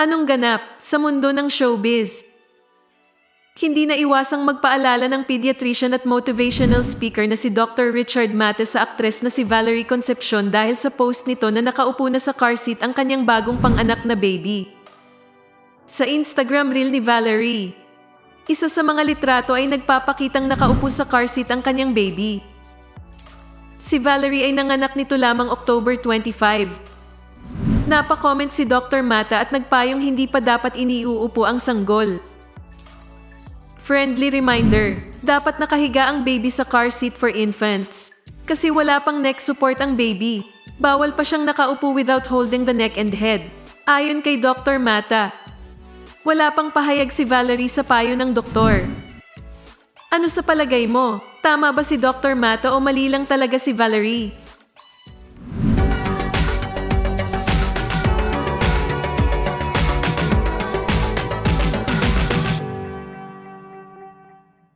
Anong ganap sa mundo ng showbiz? Hindi na iwasang magpaalala ng pediatrician at motivational speaker na si Dr. Richard Mate sa aktres na si Valerie Concepcion dahil sa post nito na nakaupo na sa car seat ang kanyang bagong panganak na baby. Sa Instagram reel ni Valerie, isa sa mga litrato ay nagpapakitang nakaupo sa car seat ang kanyang baby. Si Valerie ay nanganak nito lamang October 25. Napa-comment si Dr. Mata at nagpayong hindi pa dapat iniuupo ang sanggol. Friendly reminder, dapat nakahiga ang baby sa car seat for infants. Kasi wala pang neck support ang baby. Bawal pa siyang nakaupo without holding the neck and head. Ayon kay Dr. Mata, wala pang pahayag si Valerie sa payo ng doktor. Ano sa palagay mo? Tama ba si Dr. Mata o mali lang talaga si Valerie?